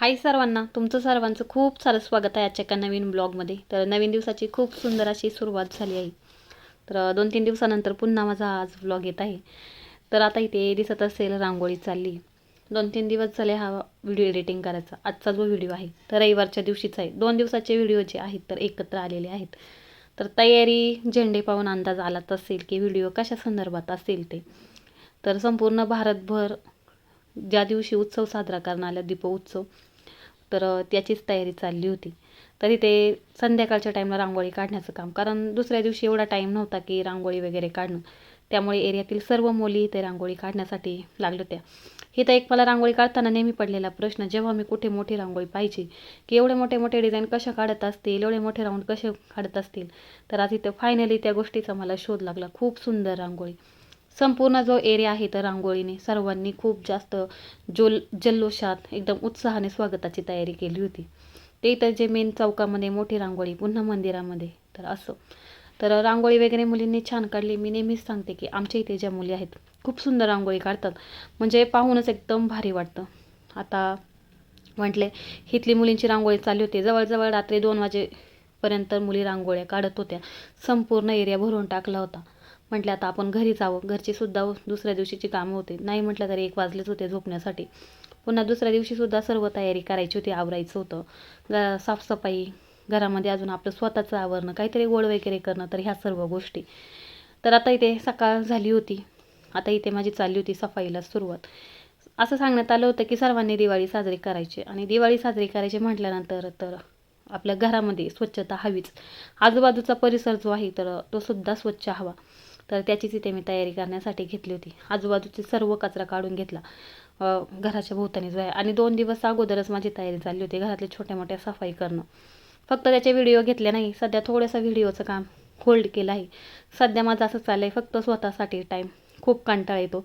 हाय सर्वांना तुमचं सर्वांचं खूप सारं स्वागत आहे आजच्या एका नवीन ब्लॉगमध्ये. तर नवीन दिवसाची खूप सुंदर अशी सुरुवात झाली आहे. तर दोन तीन दिवसानंतर पुन्हा माझा आज ब्लॉग येत आहे. तर आता इथे दिसत असेल रांगोळी चालली. दोन तीन दिवस झाले हा व्हिडिओ एडिटिंग करायचा. आजचा जो व्हिडिओ आहे तर रविवारच्या दिवशीचा आहे. दोन दिवसाचे व्हिडिओ जे आहेत तर एकत्र आलेले आहेत. तर तयारी झेंडे पाहून अंदाज आलाच असेल की व्हिडिओ कशा संदर्भात असेल ते. तर संपूर्ण भारतभर ज्या दिवशी उत्सव साजरा करणार आला दीपोत्सव तर त्याचीच तयारी चालली होती. तरी ते संध्याकाळच्या टाईमला रांगोळी काढण्याचं काम. कारण दुसऱ्या दिवशी एवढा टाईम नव्हता की रांगोळी वगैरे काढणं. त्यामुळे एरियातील सर्व मुली ते रांगोळी काढण्यासाठी लागल्या होत्या. हे तर एक मला रांगोळी काढताना नेहमी पडलेला प्रश्न जेव्हा मी कुठे मोठी रांगोळी पाहिजे की एवढे मोठे मोठे डिझाईन कशा काढत असतील एवढे मोठे राऊंड कसे काढत असतील? तर आज इथं फायनली त्या गोष्टीचा मला शोध लागला. खूप सुंदर रांगोळी. संपूर्ण जो एरिया आहे तर रांगोळीने सर्वांनी खूप जास्त जोल जल्लोषात एकदम उत्साहाने स्वागताची तयारी केली होती. ते इथं जे मेन चौकामध्ये मोठी रांगोळी पुन्हा मंदिरामध्ये तर असं. तर रांगोळी वगैरे मुलींनी छान काढली. मी नेहमीच सांगते की आमच्या इथे ज्या मुली आहेत खूप सुंदर रांगोळी काढतात. म्हणजे पाहूनच एकदम भारी वाटतं. आता म्हटले इथली मुलींची रांगोळी चालली होती. जवळजवळ रात्री दोन वाजेपर्यंत मुली रांगोळ्या काढत होत्या. संपूर्ण एरिया भरून टाकला होता. म्हटलं आता आपण घरी जावं. घरची सुद्धा दुसऱ्या दिवशीची कामं होते. नाही म्हटलं तरी एक वाजलेच होते झोपण्यासाठी. पुन्हा दुसऱ्या दिवशीसुद्धा सर्व तयारी करायची होती आवरायचं होतं. ग साफसफाई घरामध्ये अजून आपलं स्वतःचं आवरणं काहीतरी गोड वगैरे करणं तर ह्या सर्व गोष्टी. तर आता इथे सकाळ झाली होती. आता इथे माझी चालली होती सफाईला सुरुवात. असं सांगण्यात आलं होतं की सर्वांनी दिवाळी साजरी करायची. आणि दिवाळी साजरी करायची म्हटल्यानंतर तर आपल्या घरामध्ये स्वच्छता हवीच. आजूबाजूचा परिसर जो आहे तर तो सुद्धा स्वच्छ हवा. तर त्याचीच इथे मी तयारी करण्यासाठी घेतली होती. आजूबाजूची सर्व कचरा काढून घेतला. घराच्या भोवतानी जो आहे आणि दोन दिवस अगोदरच माझी तयारी चालली होती घरातल्या छोट्या मोठ्या सफाई करणं. फक्त त्याचे व्हिडिओ घेतले नाही. सध्या थोडंसं व्हिडिओचं काम होल्ड केलं आहे. सध्या माझं असं चाललं आहे फक्त स्वतःसाठी टाईम खूप कंटाळा येतो.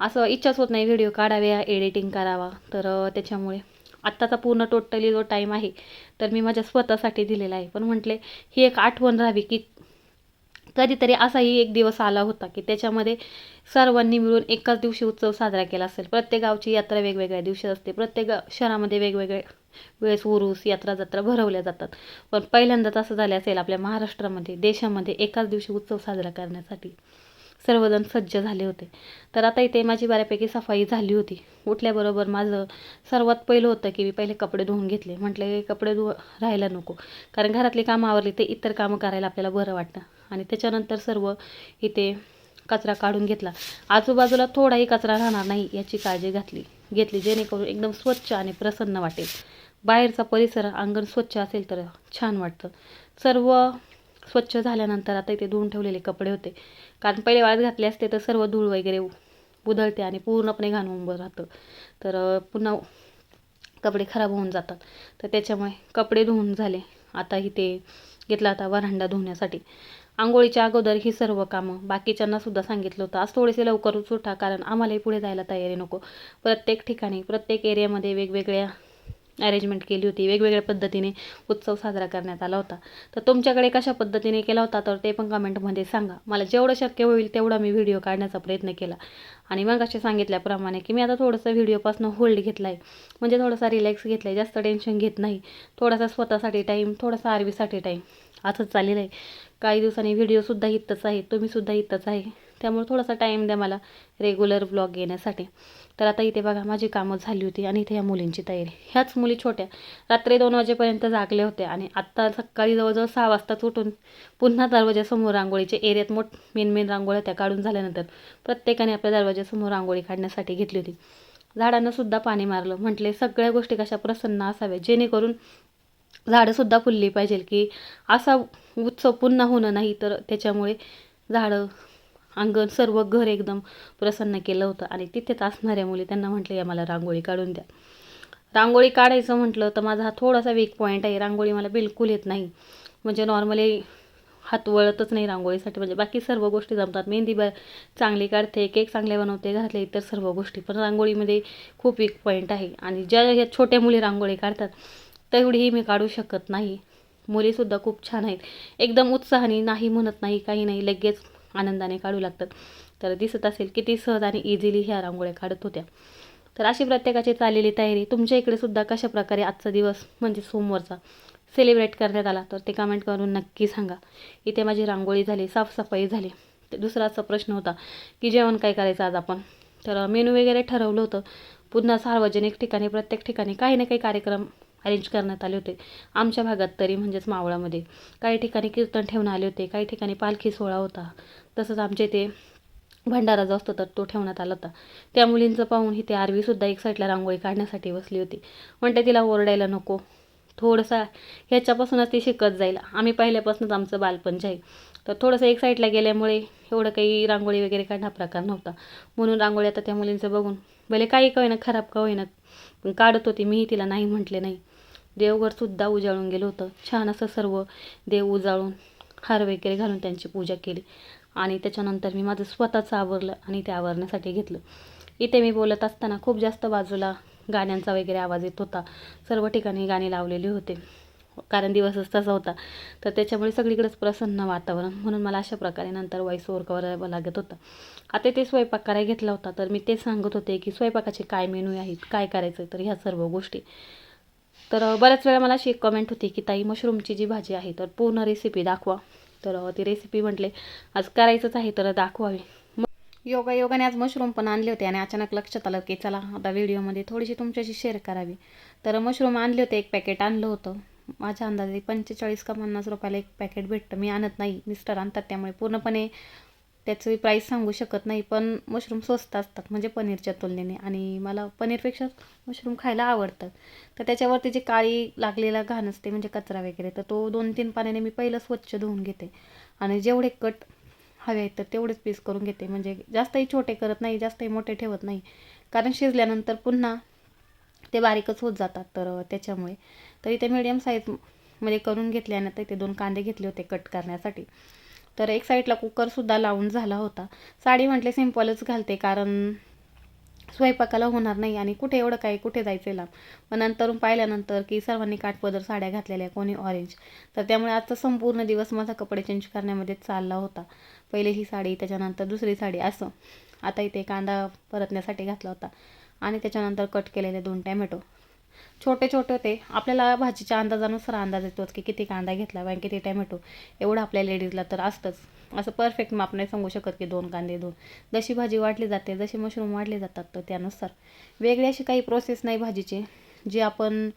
असं इच्छाच होत नाही व्हिडिओ काढाव्या एडिटिंग करावा. तर त्याच्यामुळे आत्ताचा पूर्ण टोटली जो टाईम आहे तर मी माझ्या स्वतःसाठी दिलेला आहे. पण म्हटले ही एक आठवण राहावी की कधीतरी असाही एक दिवस आला होता की त्याच्यामध्ये सर्वांनी मिळून एकाच दिवशी उत्सव साजरा केला असेल. प्रत्येक गावची यात्रा वेगवेगळ्या दिवशी असते. प्रत्येक शहरामध्ये वेगवेगळे वेळेस उरूस यात्रा जत्रा भरवल्या जातात. पण पहिल्यांदाच असं झालं असेल आपल्या महाराष्ट्रामध्ये देशामध्ये एकाच दिवशी उत्सव साजरा करण्यासाठी. सर्वजण सज्ज झाले होते. तर आता इथे माझी बऱ्यापैकी सफाई झाली होती. उठल्याबरोबर माझं सर्वात पहिलं होतं की मी पहिले कपडे धुवून घेतले. म्हटले कपडे धुव राहायला नको. कारण घरातली कामं आवरली ते इतर कामं करायला आपल्याला बरं वाटतं. आणि त्याच्यानंतर सर्व इथे कचरा काढून घेतला. आजूबाजूला थोडाही कचरा राहणार नाही याची काळजी घातली घेतली जेणेकरून एकदम स्वच्छ आणि प्रसन्न वाटेल. बाहेरचा परिसर अंगण स्वच्छ असेल तर छान वाटतं. सर्व स्वच्छ झाल्यानंतर आता इथे धुवून ठेवलेले कपडे होते. कारण पहिले वाळत घातले असते तर सर्व धूळ वगैरे उधळते आणि पूर्णपणे घाण उभं राहतं. तर पुन्हा कपडे खराब होऊन जातात. तर त्याच्यामुळे कपडे धुवून झाले. आता इथे घेतला आता वरांडा धुण्यासाठी आंघोळीच्या अगोदर ही सर्व कामं बाकीच्यांना सुद्धा सांगितलं होतं. आज थोडेसे लवकरच उठा कारण आम्हालाही पुढे जायला तयारी नको. प्रत्येक ठिकाणी प्रत्येक एरियामध्ये वेगवेगळ्या अरेंजमेंट केली होती वेगवेगळ्या पद्धतीने उत्सव साजरा करण्यात आला होता. तर तुमच्याकडे कशा पद्धतीने केला होता तर ते पण कमेंटमध्ये सांगा. मला जेवढं शक्य होईल तेवढा मी व्हिडिओ काढण्याचा प्रयत्न केला. आणि मग असे सांगितल्याप्रमाणे की मी आता थोडंसं व्हिडिओपासून होल्ड घेतला आहे म्हणजे थोडासा रिलॅक्स घेतला आहे जास्त टेन्शन घेत नाही. थोडासा स्वतःसाठी टाईम थोडासा आरवीसाठी टाईम असंच चाललेलं आहे. काही दिवसांनी व्हिडिओसुद्धा इथंच आहे तुम्हीसुद्धा इथंच आहे. त्यामुळे थोडासा टाईम द्या मला रेग्युलर ब्लॉग येण्यासाठी. तर आता इथे बघा माझी कामं झाली होती आणि इथे या मुलींची तयारी. ह्याच मुली छोट्या. रात्री दोन वाजेपर्यंत जागल्या होत्या आणि आत्ता सकाळी जवळजवळ सहा वाजताच उठून पुन्हा दरवाजासमोर रांगोळीचे एरियात मोठ मेन मेन रांगोळ्या त्या काढून झाल्यानंतर प्रत्येकाने आपल्या दरवाजासमोर रांगोळी काढण्यासाठी घेतली होती. झाडांनासुद्धा पाणी मारलं. म्हटले सगळ्या गोष्टी कशा प्रसन्न असाव्या जेणेकरून झाडंसुद्धा फुलली पाहिजे की असा उत्सव पुन्हा होणं नाही तर त्याच्यामुळे झाडं अंगण सर्व घर एकदम प्रसन्न केलं होतं. आणि तिथेच असणाऱ्या मुली त्यांना म्हटलं या मला रांगोळी काढून द्या. रांगोळी काढायचं म्हटलं तर माझा हा थोडासा वीक पॉईंट आहे. रांगोळी मला बिलकुल येत नाही. म्हणजे नॉर्मली हात वळतच नाही रांगोळीसाठी. म्हणजे बाकी सर्व गोष्टी जमतात. मेहंदी ब चांगली काढते केक चांगले बनवते घरातल्या इतर सर्व गोष्टी. पण रांगोळीमध्ये खूप वीक पॉईंट आहे. आणि ज्या ह्या छोट्या मुली रांगोळी काढतात तेवढीही मी काढू शकत नाही. मुलीसुद्धा खूप छान आहेत. एकदम उत्साहाने नाही म्हणत नाही काही नाही. लगेच आनंदाने काढू लागतात. तर दिसत असेल किती सहज आणि इझिली ह्या रांगोळ्या काढत होत्या. तर अशी प्रत्येकाची चाललेली तयारी. तुमच्या इकडे सुद्धा कशा प्रकारे आजचा दिवस म्हणजे सोमवारचा सेलिब्रेट करण्यात आला? तर ते कमेंट करून नक्की सांगा. इथे माझी रांगोळी झाली साफसफाई झाली. तर दुसरा असा प्रश्न होता की जेवण काय करायचं आज आपण? तर मेनू वगैरे ठरवलं होतं. पुन्हा सार्वजनिक ठिकाणी प्रत्येक ठिकाणी काही ना काही कार्यक्रम अरेंज करण्यात आले होते. आमच्या भागात तरी म्हणजेच मावळामध्ये काही ठिकाणी कीर्तन ठेवण्यात आले होते काही ठिकाणी पालखी सोहळा होता. तसंच आमच्या इथे भंडारा जो असतो तर तो ठेवण्यात आला होता. त्या मुलींचं पाहून ही ते आरवीसुद्धा एक साईडला रांगोळी काढण्यासाठी बसली होती. म्हणते तिला ओरडायला नको. थोडंसं ह्याच्यापासूनच ती शिकत जाईल. आम्ही पहिल्यापासूनच आमचं बालपण आहे. तर थोडंसं एक साईडला गेल्यामुळे एवढं काही रांगोळी वगैरे काढणं प्रकार नव्हता. म्हणून रांगोळी आता त्या मुलींचं बघून भले काही का होईना खराब का होईना पण काढत होती. मीही तिला नाही म्हटले नाही. देवघरसुद्धा उजाळून गेलं होतं. छान असं सर्व देव उजाळून हार वगैरे घालून त्यांची पूजा केली. आणि त्याच्यानंतर मी माझं स्वतःचं आवरलं आणि ते आवरण्यासाठी घेतलं. इथे मी बोलत असताना खूप जास्त बाजूला गाण्यांचा वगैरे आवाज येत होता. सर्व ठिकाणी गाणी लावलेली होते. कारण दिवसच तसा होता. तर त्याच्यामुळे सगळीकडेच प्रसन्न वातावरण म्हणून मला अशा प्रकारे नंतर वॉईस ओवर करावं लागत होतं. आता ते स्वयंपाक करायला घेतला होता. तर मी ते सांगत होते की स्वयंपाकाचे काय मेनू आहेत काय करायचं तर ह्या सर्व गोष्टी. तर बऱ्याच वेळा मला अशी एक कमेंट होती की ताई मशरूमची जी भाजी आहे तर पूर्ण रेसिपी दाखवा. तर ती रेसिपी म्हटले आज करायचंच आहे तर दाखवावी. योगा योगाने आज मशरूम पण आणले होते आणि अचानक लक्षात आलं की चला आता व्हिडिओमध्ये थोडीशी तुमच्याशी शेअर करावी. तर मशरूम आणले होते एक पॅकेट आणलं होतं. माझ्या अंदाजे पंचेचाळीस का पन्नास रुपयाला एक पॅकेट भेटतं. मी आणत नाही मिस्टर आणतात त्यामुळे पूर्णपणे त्याचं प्राईस सांगू शकत नाही पण मशरूम स्वस्त असतात म्हणजे पनीरच्या तुलनेने. आणि मला पनीरपेक्षा मशरूम खायला आवडतात. तर त्याच्यावरती जी काळी लागलेला घाण असते म्हणजे कचरा वगैरे तर तो दोन तीन पाण्याने मी पहिलं स्वच्छ धुवून घेते. आणि जेवढे कट हवे आहेत तर तेवढेच पीस करून घेते. म्हणजे जास्तही छोटे करत नाही जास्तही मोठे ठेवत नाही. कारण शिजल्यानंतर पुन्हा ते बारीकच होत जातात तर त्याच्यामुळे. तर इथे मीडियम साईजमध्ये करून घेतल्यानंतर आणि इथे दोन कांदे घेतले होते कट करण्यासाठी. तर एक साईडला कुकरसुद्धा लावून झाला होता. साडी म्हटले सिम्पलच घालते कारण स्वयंपाकाला होणार नाही आणि कुठे एवढं काय कुठे जायचं लांब? मग नंतरून पाहिल्यानंतर की सर्वांनी काठपदर साड्या घातलेल्या कोणी ऑरेंज तर त्यामुळे आजचा संपूर्ण दिवस माझा कपडे चेंज करण्यामध्ये चालला होता. पहिले ही साडी त्याच्यानंतर दुसरी साडी असं. आता इथे कांदा परतण्यासाठी घातला होता. आणि त्याच्यानंतर कट केलेले दोन टॅमॅटो. छोटे छोटे होते. आपल्याला भाजीच्या अंदाजानुसार अंदाज येतोच की किती कांदा घेतला आणि किती टॅमॅटो एवढं आपल्या लेडीजला तर असतंच. असं परफेक्ट माप नाही सांगू शकत की दोन कांदे दोन. जशी भाजी वाढली जाते जशी मशरूम वाढले जातात तर त्यानुसार. वेगळी अशी काही प्रोसेस नाही भाजीची. जी आपण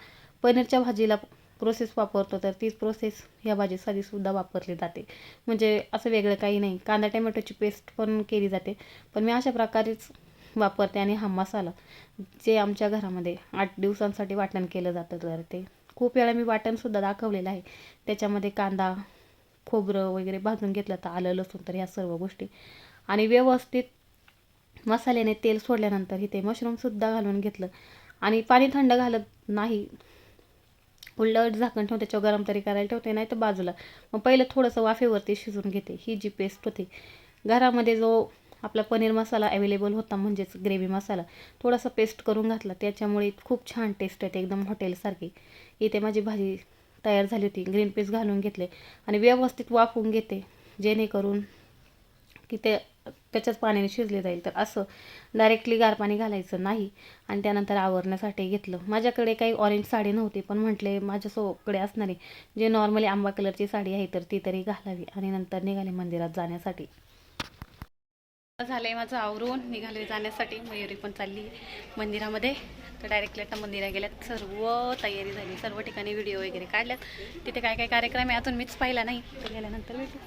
पनीरच्या भाजीला प्रोसेस वापरतो तर तीच प्रोसेस ह्या भाजीसाठी सुद्धा वापरली जाते. म्हणजे असं वेगळं काही नाही. कांदा टॅमॅटोची पेस्ट पण केली जाते. पण मी अशा प्रकारेच वापरते आणि हा मसाला जे आमच्या घरामध्ये आठ दिवसांसाठी वाटण केलं जातं तर ते. खूप वेळा मी वाटणसुद्धा दाखवलेलं आहे. त्याच्यामध्ये कांदा खोबरं वगैरे भाजून घेतलं तर आलं लसूण तर ह्या सर्व गोष्टी. आणि व्यवस्थित मसाल्याने तेल सोडल्यानंतर इथे मशरूमसुद्धा घालून घेतलं. आणि पाणी थंड घालत नाही. उलट झाकण ठेवून त्याच्यावर गरम तरी करायला ठेवते नाही तर बाजूला. मग पहिलं थोडंसं वाफेवरती शिजून घेते. ही जी पेस्ट होती. घरामध्ये जो आपला पनीर मसाला अवेलेबल होता म्हणजेच ग्रेव्ही मसाला. थोडासा पेस्ट करून घातला. त्याच्यामुळे खूप छान टेस्ट येते एकदम हॉटेलसारखी इथे माझी भाजी तयार झाली होती. ग्रीन पीस घालून घेतले. आणि व्यवस्थित वाफवून घेते. जेणेकरून की ते त्याच्याच पाण्याने शिजले जाईल. तर असं डायरेक्टली गार पाणी घालायचं नाही. आणि त्यानंतर आवरण्यासाठी घेतलं. माझ्याकडे काही ऑरेंज साडी नव्हती पण म्हटले माझ्यासोकडे असणारी जे नॉर्मली आंबा कलरची साडी आहे तर ती तरी घालावी. आणि नंतर निघाले मंदिरात जाण्यासाठी. झालंय माझं आवरून निघाले जाण्यासाठी. मयुरी पण चालली मंदिरामध्ये. तर डायरेक्टली आता मंदिरात गेल्यात. सर्व तयारी झाली. सर्व ठिकाणी व्हिडिओ वगैरे काढल्यात. तिथे काय काय कार्यक्रम आहे अजून मीच पाहिला नाही. तर गेल्यानंतर भेटू.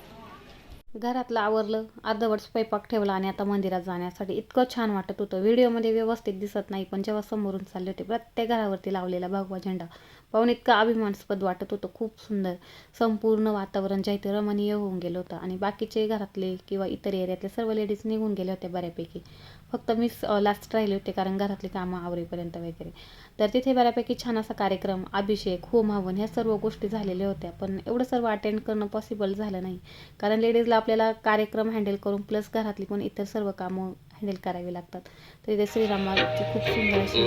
घरातलं आवरलं. अर्धवट स्वयंपाक ठेवला आणि आता मंदिरात जाण्यासाठी इतकं छान वाटत होतं. व्हिडिओमध्ये व्यवस्थित दिसत नाही पण जेव्हा समोरून चालले होते प्रत्येक घरावरती लावलेला भगवा झेंडा. पाहून इतकं अभिमानास्पद वाटत होतं. खूप सुंदर संपूर्ण वातावरण जे आहे ते रमणीय होऊन गेलं होतं. आणि बाकीचे घरातले किंवा इतर एरियातले सर्व लेडीज निघून गेले होते बऱ्यापैकी. फक्त मीच लास्ट राहिले होते कारण घरातली कामं आवरेपर्यंत वगैरे. तर तिथे बऱ्यापैकी छान असा कार्यक्रम अभिषेक होम हवन ह्या सर्व गोष्टी झालेल्या होत्या. पण एवढं सर्व अटेंड करणं पॉसिबल झालं नाही. कारण लेडीजला आपल्याला कार्यक्रम हँडल करून प्लस घरातली पण इतर सर्व कामं हँडल करावी लागतात. तर इथे श्रीरामाची खूप सुंदर अशी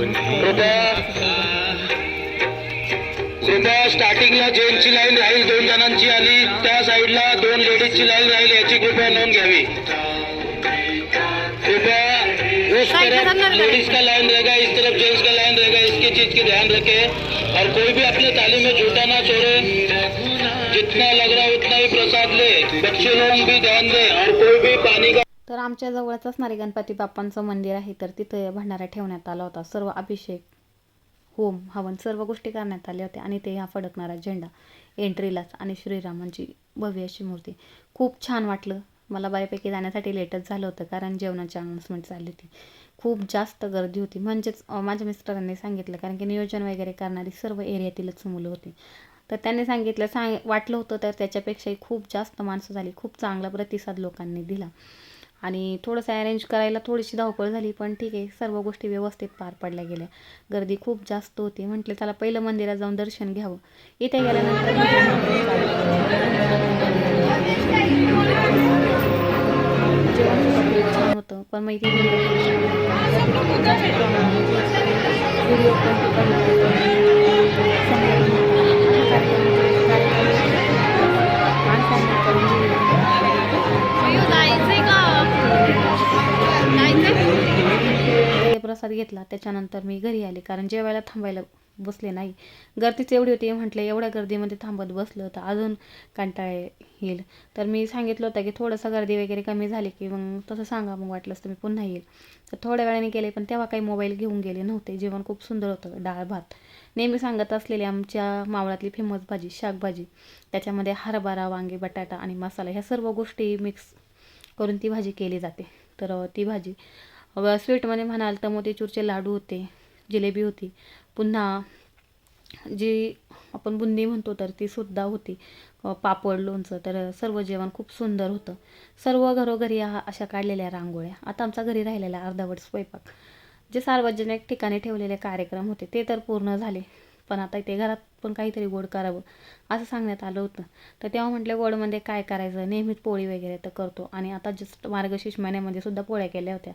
कृपया स्टार्टिंगला जेंट्सची लाईन राहील दोन जणांची आणि त्या साईडला दोन लेडीजची लाईन राहील याची कृपया नोंद घ्यावी. कृपया उस तरफ लेडीज का लाइन रहेगा इस तरफ जेंट्स का लाइन रहेगा इसकी चीज की ध्यान रखे और कोई भी अपने थाली में जूठा ना छोड़े जितना लग रहा उतना ही प्रसाद ले बच्चे लोग भी ध्यान दे और कोई भी पानी का तर आमच्या जवळच असणारे गणपती बाप्पांचं मंदिर आहे तर तिथं भंडारा ठेवण्यात आला होता. सर्व अभिषेक होम हवन सर्व गोष्टी करण्यात आल्या होत्या आणि ते हा फडकणारा झेंडा एंट्रीलाच आणि श्रीरामांची भव्य अशी मूर्ती. खूप छान वाटलं. मला बऱ्यापैकी जाण्यासाठी लेटच झालं होतं कारण जेवणाची अनाउन्समेंट चालली होती. खूप जास्त गर्दी होती. म्हणजेच माझ्या मिस्टरांनी सांगितलं कारण की नियोजन वगैरे करणारी सर्व एरियातीलच मुलं होती. तर त्यांनी सांगितलं सांग वाटलं होतं तर त्याच्यापेक्षाही खूप जास्त माणसं झाली. खूप चांगला प्रतिसाद लोकांनी दिला. आणि थोडंसं अरेंज करायला थोडीशी धावपळ झाली पण ठीक आहे. सर्व गोष्टी व्यवस्थित पार पडल्या गेल्या. गर्दी खूप जास्त होती. म्हटलं त्याला पहिलं मंदिरात जाऊन दर्शन घ्यावं. इथे गेल्यानंतर जेवण छान होतं. पण मग इथे प्रसाद घेतला त्याच्यानंतर मी घरी आले. कारण जेवायला थांबायला बसले नाही. गर्दीच एवढी होती म्हटलं एवढ्या गर्दीमध्ये थांबत बसलं तर अजून कंटाळ येईल. तर मी सांगितलं होतं की थोडंसं गर्दी वगैरे कमी झाली की मग तसं सांगा मग वाटलंच तर मी पुन्हा येईल. तर थोड्या वेळाने गेले पण तेव्हा काही मोबाईल घेऊन गेले नव्हते. जेवण खूप सुंदर होतं डाळ भात. नेहमी सांगत असलेली आमच्या मावळातली फेमस भाजी शाकभाजी. त्याच्यामध्ये हरभरा वांगे बटाटा आणि मसाला ह्या सर्व गोष्टी मिक्स करून ती भाजी केली जाते. तर ती भाजी स्वीटमध्ये म्हणाल तर मोतीचूरचे लाडू होते जिलेबी होती. पुन्हा जी आपण बुंदी म्हणतो तर ती सुद्धा होती. पापड लोणचं तर सर्व जेवण खूप सुंदर होतं. सर्व घरोघरी हा अशा काढलेल्या रांगोळ्या. आता आमचा घरी राहिलेला अर्धावट स्वयंपाक. जे सार्वजनिक ठिकाणी ठेवलेले कार्यक्रम होते ते तर पूर्ण झाले. पण आता इथे घरात पण काहीतरी गोड करावं असं सांगण्यात आलं होतं. तर तेव्हा म्हटलं गोडमध्ये काय करायचं? नेहमीच पोळी वगैरे तर करतो. आणि आता जस्ट मार्गशीर्ष महिन्यामध्ये सुद्धा पोळ्या केल्या होत्या.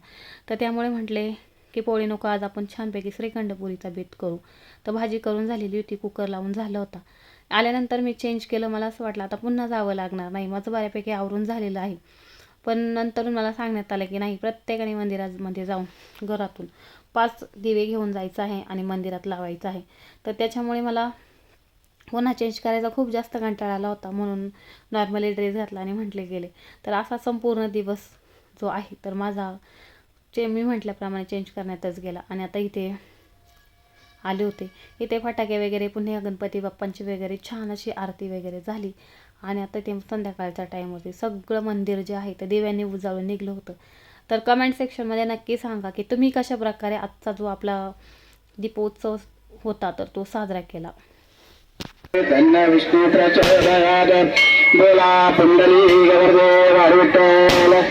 तर त्यामुळे म्हटले की पोळी नको आज आपण छानपैकी श्रीखंड पुरीचा बेत करू. तर भाजी करून झालेली होती कुकर लावून झालं होता. आल्यानंतर मी चेंज केलं मला असं वाटलं आता पुन्हा जावं लागणार नाही माझं बऱ्यापैकी आवरून झालेलं आहे. पण नंतर मला सांगण्यात आलं की नाही प्रत्येकाने मंदिरामध्ये जाऊन घरातून पाच दिवे घेऊन जायचं आहे आणि मंदिरात लावायचं आहे. तर त्याच्यामुळे मला पुन्हा चेंज करायचा खूप जास्त कंटाळा आला होता म्हणून नॉर्मली ड्रेस घातला आणि म्हटले गेले. तर असा संपूर्ण दिवस जो आहे तर माझा चे मी म्हटल्याप्रमाणे चेंज करण्यातच गेला. आणि आता इथे आले होते. इथे फटाके वगैरे पुन्हा गणपती बाप्पांची वगैरे छान अशी आरती वगैरे झाली. आणि आता ते संध्याकाळचा टाईम होते सगळं मंदिर जे आहे ते दिव्यांनी उजाळून निघलं होतं. तर कमेंट सेक्शनमध्ये नक्की सांगा की तुम्ही कशा प्रकारे आजचा जो आपला दीपोत्सव होता तर तो साजरा केला. धन्य विष्णू प्रचोदयाद बोला पुंडली गवर्देव विठ्ठल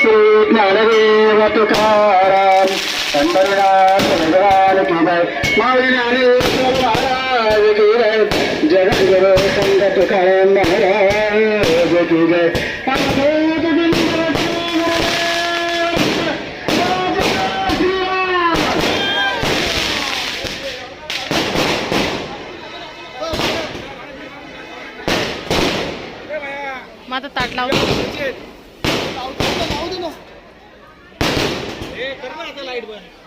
श्री ज्ञानदेव तुकाराम पंढरीनाथ भगवान की जय। माऊली ज्ञानेश्वर महाराज की जय। जगद्गुरु संत तुकाराम महाराज की जय। माझं ताट लावतो आता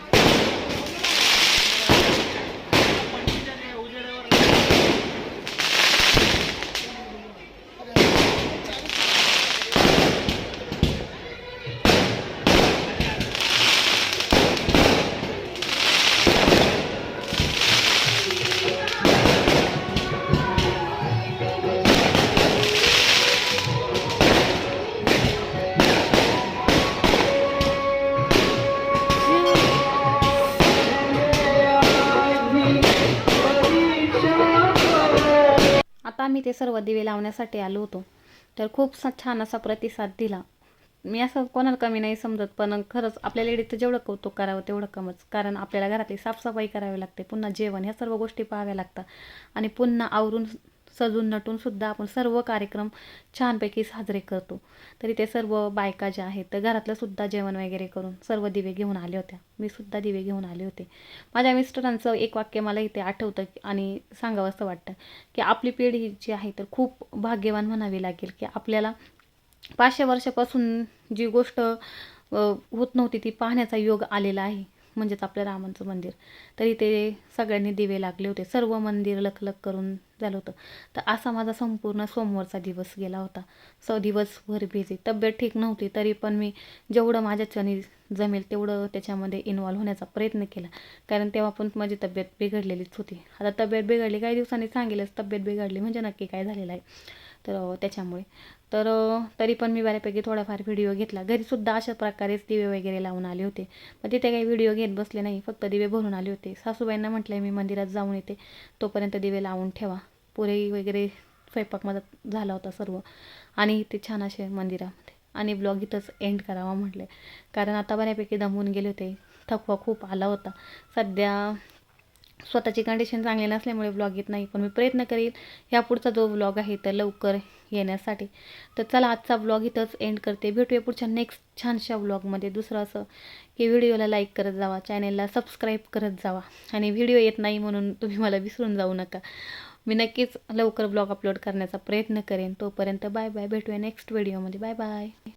आम्ही ते सर्व दिवे लावण्यासाठी आलो होतो. तर खूप सा छान असा प्रतिसाद दिला. मी असं कोणाला कमी नाही समजत पण खरंच आपल्या लेडीचं जेवढं कौतुक करावं तेवढं कमच. कारण आपल्याला घरातली साफसफाई करावी लागते. पुन्हा जेवण ह्या सर्व गोष्टी पाहाव्या लागतात. आणि पुन्हा आवरून सजून नटून सुद्धा आपण सर्व कार्यक्रम छानपैकी साजरे करतो. तरी ते सर्व बायका ज्या आहेत तर घरातलं सुद्धा जेवण वगैरे करून सर्व दिवे घेऊन आल्या होत्या. मी सुद्धा दिवे घेऊन आले होते. माझ्या मिस्टरांचं एक वाक्य मला इथे आठवतं आणि सांगावं असं वाटतं की आपली पिढी जी आहे तर खूप भाग्यवान म्हणावी लागेल की आपल्याला पाचशे वर्षापासून जी गोष्ट होत नव्हती ती पाहण्याचा योग आलेला आहे. म्हणजेच आपलं रामांचं मंदिर. तरी ते सगळ्यांनी दिवे लागले होते. सर्व मंदिर लखलख करून झालं होतं. तर असा माझा संपूर्ण सोमवारचा दिवस गेला होता. स दिवसभर बिझी तब्येत ठीक नव्हती तरी पण मी जेवढं माझ्याच्याने जमेल तेवढं त्याच्यामध्ये इन्वॉल्व्ह होण्याचा प्रयत्न केला. कारण तेव्हा पण माझी तब्येत बिघडलेलीच होती. आता तब्येत बिघडली काही दिवसांनी सांगेलच तब्येत बिघडली म्हणजे नक्की काय झालेलं आहे. तर त्याच्यामुळे. तर तरी पण मी बऱ्यापैकी थोडाफार व्हिडिओ घेतला. घरीसुद्धा अशा प्रकारेच दिवे वगैरे लावून आले होते. पण तिथे काही व्हिडिओ घेत बसले नाही. फक्त दिवे भरून आले होते. सासूबाईंना म्हटलं मी मंदिरात जाऊन येते. तोपर्यंत दिवे लावून ठेवा. पुरे वगैरे स्वयंपाक माझा झाला होता सर्व. आणि ते छान असे मंदिरामध्ये. आणि ब्लॉग इथंच एंड करावा म्हटलं कारण आता बऱ्यापैकी दमून गेले होते. थकवा खूप आला होता. सध्या स्वतःची कंडिशन चांगली नसल्यामुळे ब्लॉग येत नाही पण मी प्रयत्न करेल ह्या पुढचा जो ब्लॉग आहे तर लवकर येण्यासाठी. तर चला आजचा ब्लॉग इथंच एंड करते. भेटूया पुढच्या नेक्स्ट छानशा ब्लॉगमध्ये दुसरं असं की व्हिडिओला लाईक करत जावा चॅनेलला सबस्क्राईब करत जावा. आणि व्हिडिओ येत नाही म्हणून तुम्ही मला विसरून जाऊ नका. मी नक्कीच लवकर ब्लॉग अपलोड करण्याचा प्रयत्न करेन. तोपर्यंत बाय बाय भेटूया नेक्स्ट व्हिडिओमध्ये बाय बाय